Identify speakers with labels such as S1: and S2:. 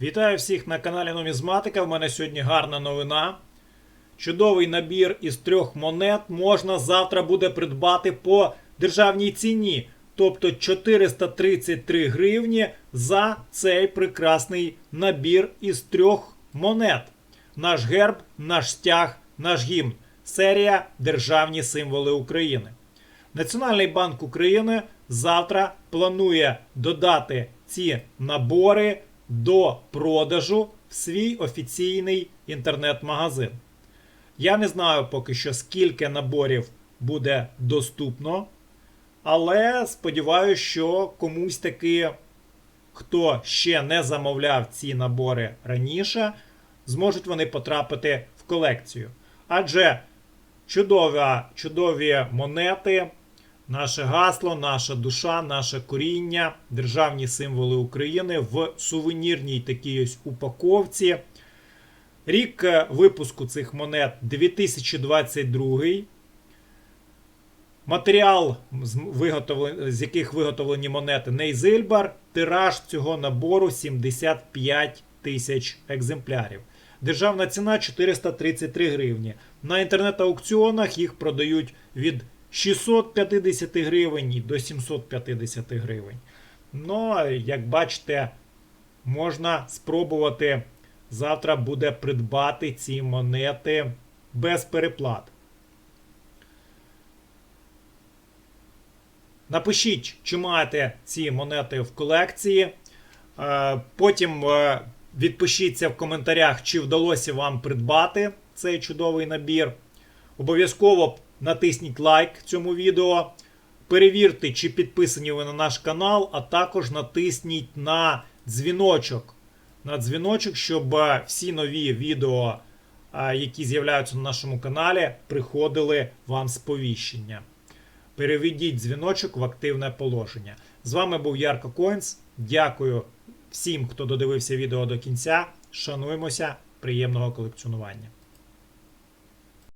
S1: Вітаю всіх на каналі Нумізматика. В мене сьогодні гарна новина. Чудовий набір із трьох монет можна завтра буде придбати по державній ціні, тобто 433 гривні за цей прекрасний набір із трьох монет. Наш герб, наш стяг, наш гімн. Серія Державні символи України. Національний банк України завтра планує додати ці набори до продажу в свій офіційний інтернет-магазин. Я не знаю поки що, скільки наборів буде доступно, але сподіваюся, що комусь таки, хто ще не замовляв ці набори раніше, зможуть вони потрапити в колекцію. Адже чудова, чудові монети, наше гасло, наша душа, наше коріння, державні символи України в сувенірній такій ось упаковці. Рік е, випуску цих монет 2022. Матеріал, з яких виготовлені монети Нейзильбар. Тираж цього набору 75 тисяч екземплярів. Державна ціна 433 гривні. На інтернет-аукціонах їх продають від 650 гривень і до 750 гривень. Ну, як бачите, можна спробувати завтра буде придбати ці монети без переплат. Напишіть, чи маєте ці монети в колекції. Е, Потім е, відпишіться в коментарях, чи вдалося вам придбати цей чудовий набір. Обов'язково натисніть лайк цьому відео. Перевірте, чи підписані ви на наш канал, а також натисніть на дзвіночок. На дзвіночок, щоб е, всі нові відео, е, які з'являються на нашому каналі, приходили вам сповіщення. Переведіть дзвіночок в активне положення. З вами був Ярко Коінс. Дякую всім, хто додивився відео до кінця. Шануємося. Приємного колекціонування.